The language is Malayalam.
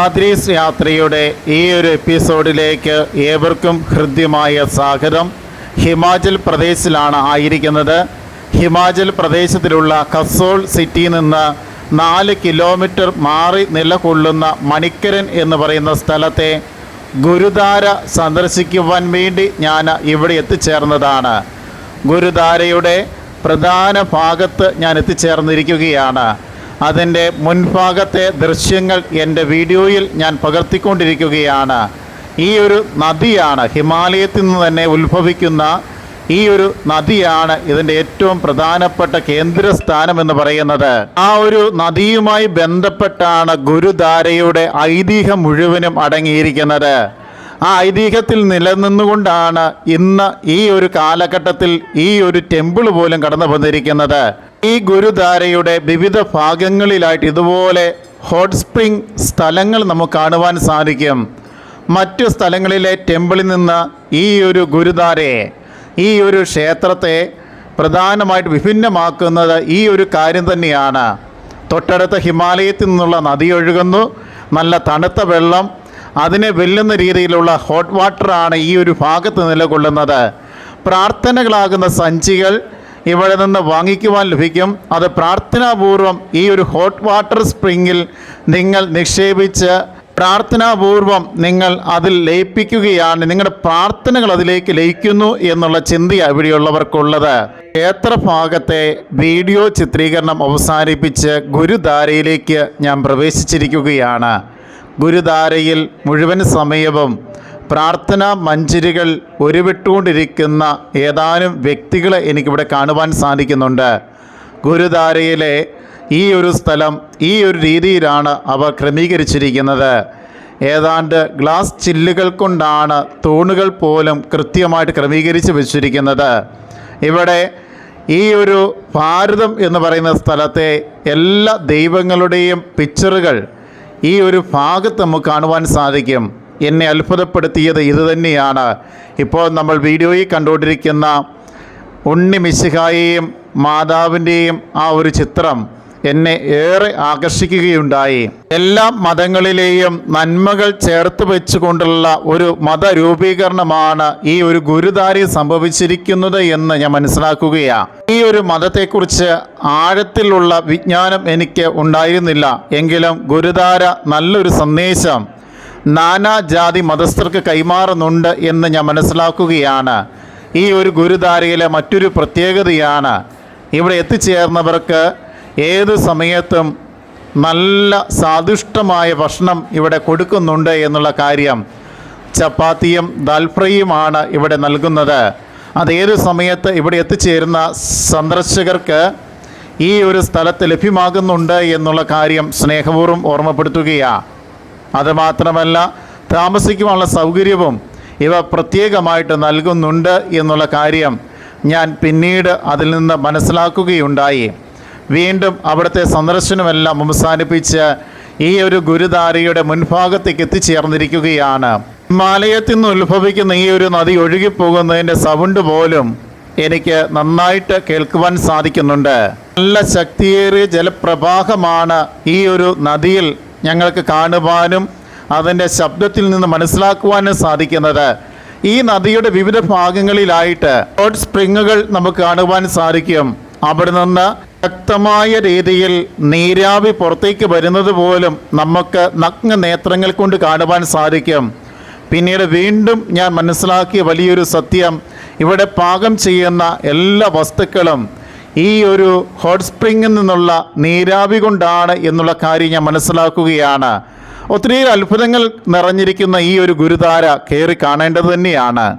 ആദ്രീസ് യാത്രയുടെ ഈ ഒരു എപ്പിസോഡിലേക്ക് ഏവർക്കും ഹൃദ്യമായ സ്വാഗതം. ഹിമാചൽ പ്രദേശിലാണ് ആയിരിക്കുന്നത്. ഹിമാചൽ പ്രദേശത്തിലുള്ള കസോൾ സിറ്റിയിൽ നിന്ന് നാല് കിലോമീറ്റർ മാറി നിലകൊള്ളുന്ന മണിക്കരൻ എന്ന് പറയുന്ന സ്ഥലത്തെ ഗുരുദാര സന്ദർശിക്കുവാൻ വേണ്ടി ഞാൻ ഇവിടെ എത്തിച്ചേർന്നതാണ്. ഗുരുദാരയുടെ പ്രധാന ഭാഗത്ത് ഞാൻ എത്തിച്ചേർന്നിരിക്കുകയാണ്. അതിന്റെ മുൻഭാഗത്തെ ദൃശ്യങ്ങൾ എന്റെ വീഡിയോയിൽ ഞാൻ പകർത്തിക്കൊണ്ടിരിക്കുകയാണ്. ഈ ഒരു നദിയാണ് ഹിമാലയത്തിൽ നിന്ന് തന്നെ ഉത്ഭവിക്കുന്ന ഈ ഒരു നദിയാണ് ഇതിന്റെ ഏറ്റവും പ്രധാനപ്പെട്ട കേന്ദ്രസ്ഥാനം എന്ന് പറയുന്നത്. ആ ഒരു നദിയുമായി ബന്ധപ്പെട്ടാണ് ഗുരുധാരയുടെ ഐതിഹ്യം മുഴുവനും അടങ്ങിയിരിക്കുന്നത്. ആ ഐതിഹ്യത്തിൽ നിലനിന്നുകൊണ്ടാണ് ഇന്ന് ഈ ഒരു കാലഘട്ടത്തിൽ ഈ ഒരു ടെമ്പിൾ പോലും കടന്നു വന്നിരിക്കുന്നത് ഈ ഗുരുധാരയുടെ വിവിധ ഭാഗങ്ങളിലായിട്ട് ഇതുപോലെ ഹോട്ട് സ്പ്രിംഗ് സ്ഥലങ്ങൾ നമുക്ക് കാണുവാൻ സാധിക്കും. മറ്റു സ്ഥലങ്ങളിലെ ടെമ്പിളിൽ നിന്ന് ഈ ഒരു ഗുരുധാരയെ ഈ ഒരു ക്ഷേത്രത്തെ പ്രധാനമായിട്ട് വിഭിന്നമാക്കുന്നത് ഈ ഒരു കാര്യം തന്നെയാണ്. തൊട്ടടുത്ത ഹിമാലയത്തിൽ നിന്നുള്ള നദി ഒഴുകുന്നു നല്ല തണുത്ത വെള്ളം അതിനെ വെല്ലുന്ന രീതിയിലുള്ള ഹോട്ട് വാട്ടറാണ് ഈ ഒരു ഭാഗത്ത് നിലകൊള്ളുന്നത്. പ്രാർത്ഥനകളാകുന്ന സഞ്ചികൾ ഇവിടെ നിന്ന് വാങ്ങിക്കുവാൻ ലഭിക്കും. അത് പ്രാർത്ഥനാപൂർവം ഈ ഒരു ഹോട്ട് വാട്ടർ സ്പ്രിങ്ങിൽ നിങ്ങൾ നിക്ഷേപിച്ച് പ്രാർത്ഥനാപൂർവം നിങ്ങൾ അതിൽ ലയിപ്പിക്കുകയാണ്. നിങ്ങളുടെ പ്രാർത്ഥനകൾ അതിലേക്ക് ലയിക്കുന്നു എന്നുള്ള ചിന്തയാണ് ഇവിടെയുള്ളവർക്കുള്ളത്. ക്ഷേത്ര ഭാഗത്തെ വീഡിയോ ചിത്രീകരണം അവസാനിപ്പിച്ച് ഗുരുധാരയിലേക്ക് ഞാൻ പ്രവേശിച്ചിരിക്കുകയാണ്. ഗുരുധാരയിൽ മുഴുവൻ സമയവും പ്രാർത്ഥനാ മഞ്ചരികൾ ഉരുവിട്ടുകൊണ്ടിരിക്കുന്ന ഏതാനും വ്യക്തികളെ എനിക്കിവിടെ കാണുവാൻ സാധിക്കുന്നുണ്ട്. ഗുരുദാരയിലെ ഈ ഒരു സ്ഥലം ഈ ഒരു രീതിയിലാണ് അവ ക്രമീകരിച്ചിരിക്കുന്നത്. ഏതാണ്ട് ഗ്ലാസ് ചില്ലുകൾ കൊണ്ടാണ് തൂണുകൾ പോലും കൃത്യമായിട്ട് ക്രമീകരിച്ച് വെച്ചിരിക്കുന്നത്. ഇവിടെ ഈ ഒരു ഭാരതം എന്ന് പറയുന്ന സ്ഥലത്തെ എല്ലാ ദൈവങ്ങളുടെയും പിക്ചറുകൾ ഈ ഒരു ഭാഗത്ത് നമുക്ക് കാണുവാൻ സാധിക്കും. എന്നെ അത്ഭുതപ്പെടുത്തിയത് ഇതുതന്നെയാണ്. ഇപ്പോൾ നമ്മൾ വീഡിയോയിൽ കണ്ടുകൊണ്ടിരിക്കുന്ന ഉണ്ണി മിശിഹായെയും മാതാവിന്റെയും ആ ഒരു ചിത്രം എന്നെ ഏറെ ആകർഷിക്കുകയുണ്ടായി. എല്ലാ മതങ്ങളിലെയും നന്മകൾ ചേർത്ത് വെച്ചുകൊണ്ടുള്ള ഒരു മതരൂപീകരണമാണ് ഈ ഒരു ഗുരുദാരി സംഭവിച്ചിരിക്കുന്നത് എന്ന് ഞാൻ മനസ്സിലാക്കുകയാണ് ഈ ഒരു മതത്തെക്കുറിച്ച് ആഴത്തിലുള്ള വിജ്ഞാനം എനിക്ക് ഉണ്ടായിരുന്നില്ല. എങ്കിലും ഗുരുദാര നല്ലൊരു സന്ദേശം നാനാജാതി മതസ്ഥർക്ക് കൈമാറുന്നുണ്ട് എന്ന് ഞാൻ മനസ്സിലാക്കുകയാണ്. ഈ ഒരു ഗുരുദാരയിലെ മറ്റൊരു പ്രത്യേകതയാണ് ഇവിടെ എത്തിച്ചേർന്നവർക്ക് ഏത് സമയത്തും നല്ല സ്വാദിഷ്ടമായ ഭക്ഷണം ഇവിടെ കൊടുക്കുന്നുണ്ട് എന്നുള്ള കാര്യം ചപ്പാത്തിയും ദാൽഫ്രയുമാണ് ഇവിടെ നൽകുന്നത്. അതേത് സമയത്ത് ഇവിടെ എത്തിച്ചേരുന്ന സന്ദർശകർക്ക് ഈ ഒരു സ്ഥലത്ത് ലഭ്യമാകുന്നുണ്ട് എന്നുള്ള കാര്യം സ്നേഹപൂർവം ഓർമ്മപ്പെടുത്തുകയാണ്. അതുമാത്രമല്ല താമസിക്കുവാനുള്ള സൗകര്യവും ഇവ പ്രത്യേകമായിട്ട് നൽകുന്നുണ്ട് എന്നുള്ള കാര്യം ഞാൻ പിന്നീട് അതിൽ നിന്ന് മനസ്സിലാക്കുകയുണ്ടായി. വീണ്ടും അവിടുത്തെ സന്ദർശനമെല്ലാം അവസാനിപ്പിച്ച് ഈ ഒരു ഗുരുദാരയുടെ മുൻഭാഗത്തേക്ക് എത്തിച്ചേർന്നിരിക്കുകയാണ്. ഹിമാലയത്തിൽ നിന്ന് ഉത്ഭവിക്കുന്ന ഈ ഒരു നദി ഒഴുകിപ്പോകുന്നതിന്റെ സൗണ്ട് പോലും എനിക്ക് നന്നായിട്ട് കേൾക്കുവാൻ സാധിക്കുന്നുണ്ട്. നല്ല ശക്തിയേറിയ ജലപ്രവാഹമാണ് ഈ ഒരു നദിയിൽ ഞങ്ങൾക്ക് കാണുവാനും അതിന്റെ ശബ്ദത്തിൽ നിന്ന് മനസ്സിലാക്കുവാനും സാധിക്കുന്നത്. ഈ നദിയുടെ വിവിധ ഭാഗങ്ങളിലായിട്ട് ഹോട്ട് സ്പ്രിങ്ങുകൾ നമുക്ക് കാണുവാൻ സാധിക്കും. അവിടെ നിന്ന് ശക്തമായ രീതിയിൽ നീരാവി പുറത്തേക്ക് വരുന്നത് പോലും നമുക്ക് നഗ്ന നേത്രങ്ങൾ കൊണ്ട് കാണുവാൻ സാധിക്കും. പിന്നീട് വീണ്ടും ഞാൻ മനസ്സിലാക്കിയ വലിയൊരു സത്യം. ഇവിടെ പാകം ചെയ്യുന്ന എല്ലാ വസ്തുക്കളും ഈ ഒരു ഹോട്ട് സ്പ്രിങ്ങിൽ നിന്നുള്ള നീരാവി കൊണ്ടാണ് എന്നുള്ള കാര്യം ഞാൻ മനസ്സിലാക്കുകയാണ്. ഒത്തിരി അത്ഭുതങ്ങൾ നിറഞ്ഞിരിക്കുന്ന ഈ ഒരു ഗുരുധാര കയറി കാണേണ്ടത് തന്നെയാണ്.